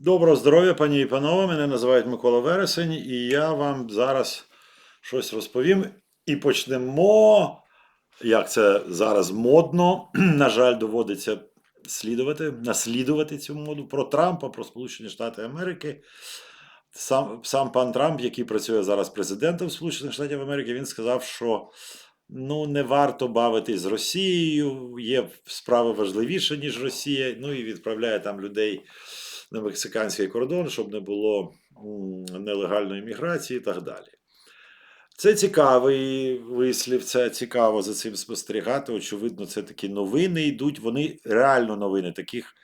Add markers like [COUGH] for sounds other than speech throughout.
Доброго здоров'я, пані і панове. Мене називають Микола Вересень, і я вам зараз щось розповім. І почнемо, як це зараз модно, [CLEARS THROAT] на жаль, доводиться слідувати, наслідувати цю моду про Трампа, про Сполучені Штати Америки. Сам, сам пан Трамп, який працює зараз президентом Сполучених Штатів Америки, він сказав, що ну, не варто бавитись з Росією, є справи важливіше, ніж Росія. Ну і відправляє там людей на мексиканський кордон, щоб не було нелегальної міграції і так далі. Це цікавий вислів, це цікаво за цим спостерігати. Очевидно, це такі новини йдуть. Вони реально новини. Таких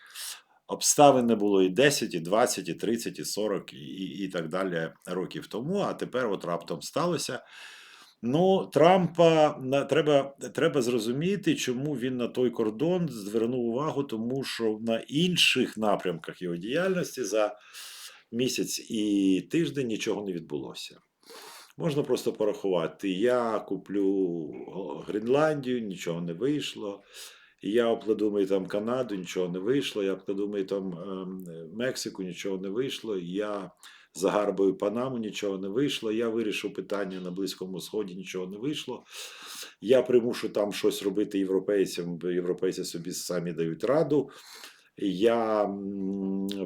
обставин не було і 10, і 20, і 30, і 40, і, і, так далі років тому. А тепер от раптом сталося. Ну, Трампа треба, треба зрозуміти, чому він на той кордон звернув увагу, тому що на інших напрямках його діяльності за місяць і тиждень нічого не відбулося. Можна просто порахувати. Я куплю Гренландію, нічого не вийшло. Я обкладумаю там Канаду, нічого не вийшло. Я обкладумаю там ем, Мексику, нічого не вийшло. Я загарбаю Панаму, нічого не вийшло. Я вирішу питання на Близькому Сході, нічого не вийшло. Я примушу там щось робити європейцям, бо європейці собі самі дають раду. Я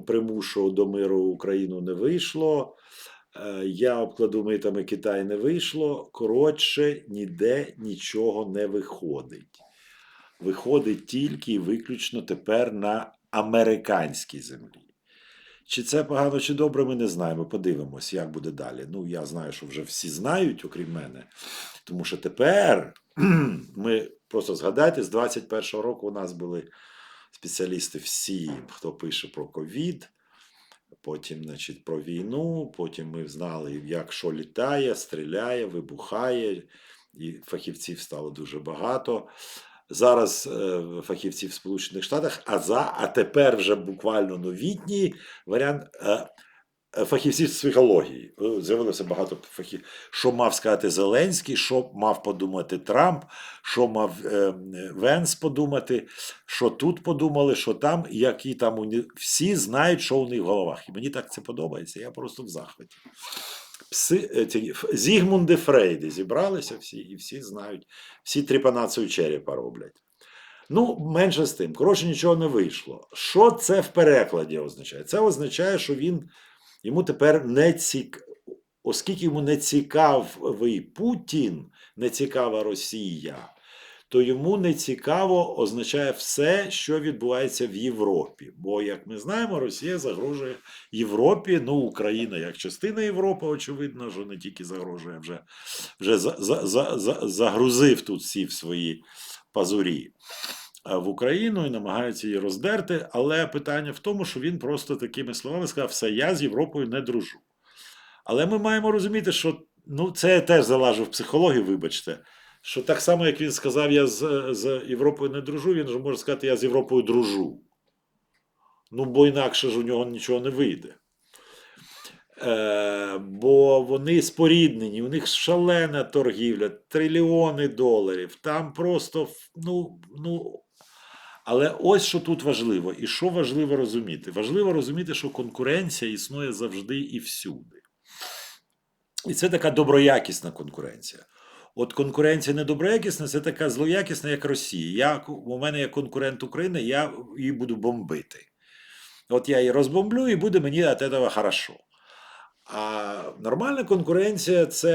примушу до миру Україну не вийшло. Е, Я обкладу митами Китай не вийшло. Коротше, ніде нічого не виходить. Виходить тільки і виключно тепер на американській землі. Чи це погано, чи добре, ми не знаємо. Подивимось, як буде далі. Ну, я знаю, що вже всі знають, окрім мене. Тому що тепер [CLEARS THROAT] ми просто згадайте, з 21-го року у нас були спеціалісти всі, хто пише про ковід, потім, значить, про війну, потім ми знали, як що літає, стріляє, вибухає, і фахівців стало дуже багато. Зараз е, фахівців в Сполучених Штатах, а за, а тепер вже буквально новітній варіант е, е, фахівців з психології. З'явилося багато фахів. Що мав сказати Зеленський, що мав подумати Трамп, що мав Венс подумати, що тут подумали, що там, які там у них всі знають, що у них в головах. І мені так це подобається. Я просто в захваті. Пси, е, ці, Зігмунди Фрейди зібралися всі, і всі знають, всі тріпанацію черепа роблять. Ну, менше з тим. Коротше, нічого не вийшло. Що це в перекладі означає? Це означає, що він йому тепер не цік... оскільки йому не цікавий Путін, не цікава Росія, то йому не цікаво означає все, що відбувається в Європі. Бо, як ми знаємо, Росія загрожує Європі, ну, Україна як частина Європи, очевидно, що не тільки загрожує, вже, вже за, за, за, за, загрузив тут всі в свої пазурі в Україну і намагаються її роздерти. Але питання в тому, що він просто такими словами сказав: все, я з Європою не дружу. Але ми маємо розуміти, що ну, це я теж залажу в психологію, вибачте. Що так само, як він сказав, я з, з Європою не дружу, він же може сказати, я з Європою дружу. Ну, бо інакше ж у нього нічого не вийде. Е, бо вони споріднені, у них шалена торгівля, трильйони доларів. Там просто ну, ну. Але ось що тут важливо, і що важливо розуміти? Важливо розуміти, що конкуренція існує завжди і всюди. І це така доброякісна конкуренція. От конкуренція недоброякісна, це така злоякісна, як Росія. Я, у мене є конкурент України, я її буду бомбити. От я її розбомблю, і буде мені від цього хорошо. А нормальна конкуренція це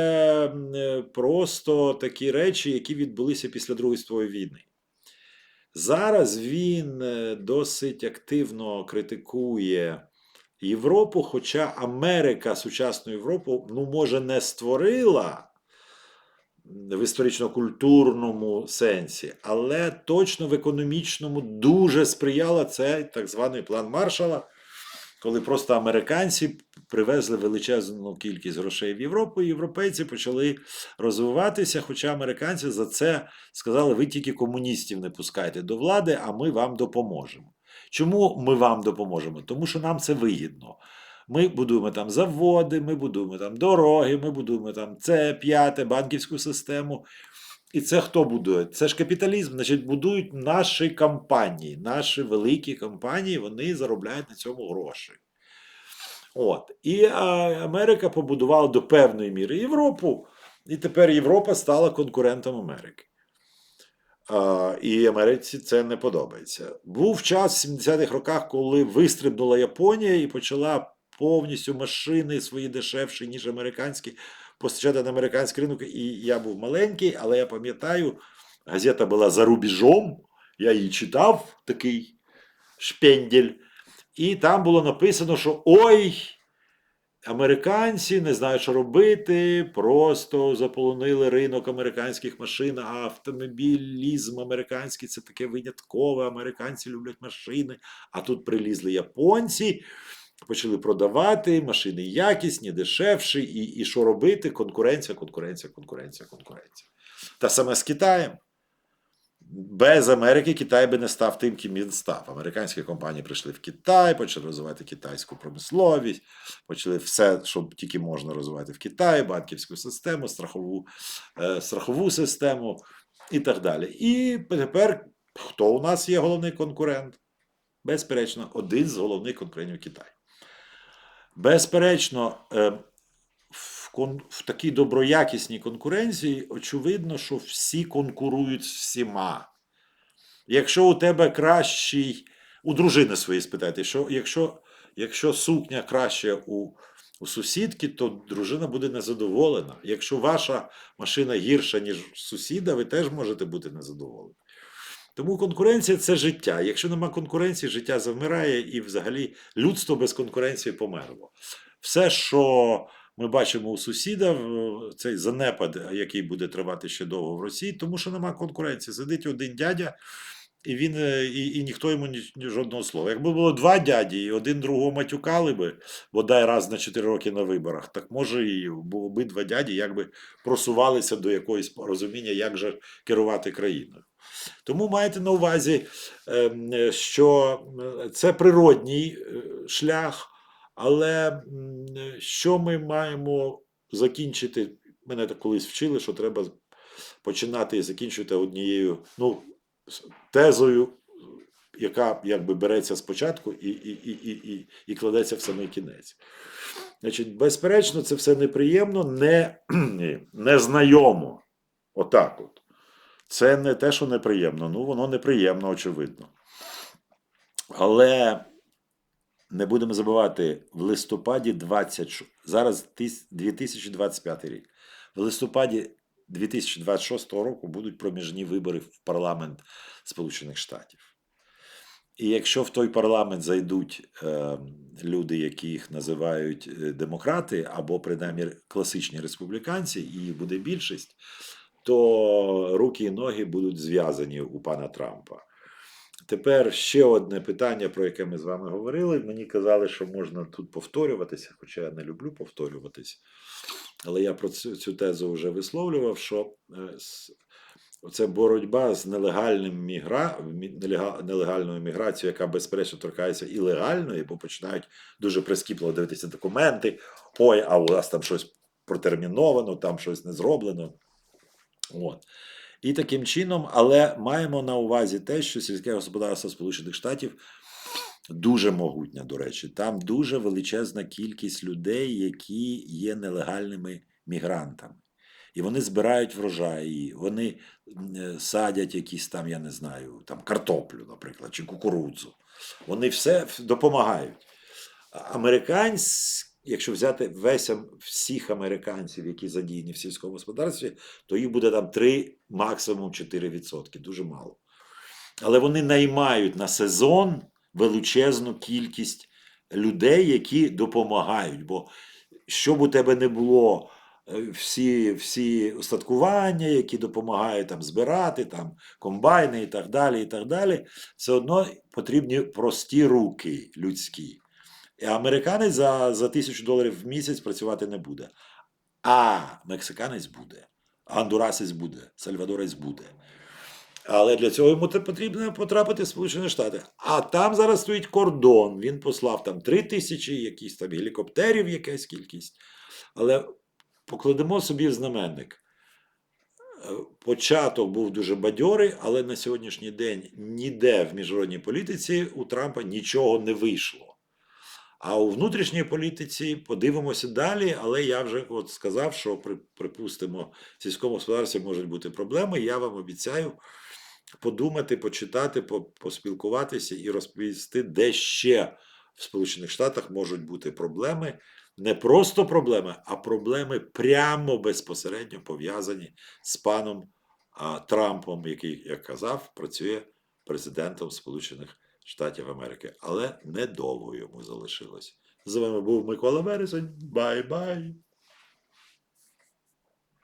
е, просто такі речі, які відбулися після Другої світової війни. Зараз він е, досить активно критикує Європу, хоча Америка сучасну Європу, ну, може, не створила в історично-культурному сенсі, але точно в економічному дуже сприяла цей так званий план Маршала, коли просто американці привезли величезну кількість грошей в Європу, і європейці почали розвиватися. Хоча американці за це сказали: ви тільки комуністів не пускайте до влади, а ми вам допоможемо. Чому ми вам допоможемо? Тому що нам це вигідно. Ми будуємо там заводи, ми будуємо там дороги, ми будуємо там це п'яте, банківську систему. І це хто будує? Це ж капіталізм. Значить, будують наші компанії, наші великі компанії, вони заробляють на цьому гроші. От. І а, Америка побудувала до певної міри Європу, і тепер Європа стала конкурентом Америки. А, і Америці це не подобається. Був час в 70-х роках, коли вистрибнула Японія і почала повністю машини свої дешевші, ніж американські, постачати на американський ринок. І я був маленький, але я пам'ятаю, газета була за рубіжом. Я її читав, такий шпендель. І там було написано, що ой, американці не знають, що робити, просто заполонили ринок американських машин, а автомобілізм американський це таке виняткове. Американці люблять машини. А тут прилізли японці, почали продавати машини якісні, дешевші, і, і що робити? Конкуренція, конкуренція, конкуренція, конкуренція. Та саме з Китаєм. Без Америки Китай би не став тим, ким він став. Американські компанії прийшли в Китай, почали розвивати китайську промисловість, почали все, що тільки можна розвивати в Китаї, банківську систему, страхову, е, страхову систему і так далі. І тепер хто у нас є головний конкурент? Безперечно, один з головних конкурентів Китай. Безперечно, е, в, такій доброякісній конкуренції очевидно, що всі конкурують з всіма. Якщо у тебе кращий, у дружини своєї спитайте, що якщо, якщо сукня краще у, у сусідки, то дружина буде незадоволена. Якщо ваша машина гірша, ніж сусіда, ви теж можете бути незадоволені. Тому конкуренція це життя. Якщо нема конкуренції, життя завмирає і взагалі людство без конкуренції померло. Все, що ми бачимо у сусіда, цей занепад, який буде тривати ще довго в Росії, тому що нема конкуренції. Сидить один дядя, і він е, і, і ніхто йому ні, ні жодного слова. Якби було два дяді, і один другого матюкали би, бодай раз на 4 роки на виборах, так може і обидва дяді якби просувалися до якогось розуміння, як же керувати країною. Тому маєте на увазі, ем, що е, це природній е, шлях, але що ми маємо закінчити? Мене так колись вчили, що треба починати і закінчувати однією ну, тезою, яка якби береться спочатку і, і, і, і, і, і кладеться в самий кінець. Значить, безперечно, це все неприємно, не, [CLEARS THROAT] незнайомо. Отак от. Це не те, що неприємно. Ну, воно неприємно, очевидно. Але не будемо забувати, в листопаді 20, зараз 2025 рік. В листопаді 2026 року будуть проміжні вибори в парламент Сполучених Штатів. І якщо в той парламент зайдуть е, люди, які їх називають е, демократи, або принаймні класичні республіканці, і буде більшість, то руки і ноги будуть зв'язані у пана Трампа. Тепер ще одне питання, про яке ми з вами говорили. Мені казали, що можна тут повторюватися, хоча я не люблю повторюватися. Але я про цю, цю тезу вже висловлював, що е, оце боротьба з нелегальним мігра... нелегальною міграцією, яка безперечно торкається і легальної, бо починають дуже прискіпливо дивитися документи. Ой, а у нас там щось протерміновано, там щось не зроблено. От. І таким чином, але маємо на увазі те, що сільське господарство Сполучених Штатів дуже могутнє, до речі. Там дуже величезна кількість людей, які є нелегальними мігрантами. І вони збирають врожаї, вони е, садять якісь там, я не знаю, там картоплю, наприклад, чи кукурудзу. Вони все допомагають. А Американськ, якщо взяти весь всіх американців, які задіяні в сільському господарстві, то їх буде там 3, максимум 4%, дуже мало. Але вони наймають на сезон величезну кількість людей, які допомагають. Бо щоб у тебе не було е, всі, всі устаткування, які допомагають там збирати, там комбайни і так далі, і так далі, все одно потрібні прості руки людські. Американець за, за тисячу доларів в місяць працювати не буде. А мексиканець буде, гондурасець буде, сальвадорець буде. Але для цього йому потрібно потрапити в Сполучені Штати. А там зараз стоїть кордон. Він послав там три тисячі, якісь там гелікоптерів, якась кількість. Але покладемо собі знаменник. Е, Початок був дуже бадьорий, але на сьогоднішній день ніде в міжнародній політиці у Трампа нічого не вийшло. А у внутрішній політиці подивимося далі, але я вже от сказав, що при, припустимо, в сільському господарстві можуть бути проблеми. Я вам обіцяю подумати, почитати, поспілкуватися і розповісти, де ще в Сполучених Штатах можуть бути проблеми. Не просто проблеми, а проблеми прямо безпосередньо пов'язані з паном а, Трампом, який, як казав, працює президентом Сполучених Штатів Америки. Але недовго йому залишилось. З вами був Микола Вересень. Бай-бай!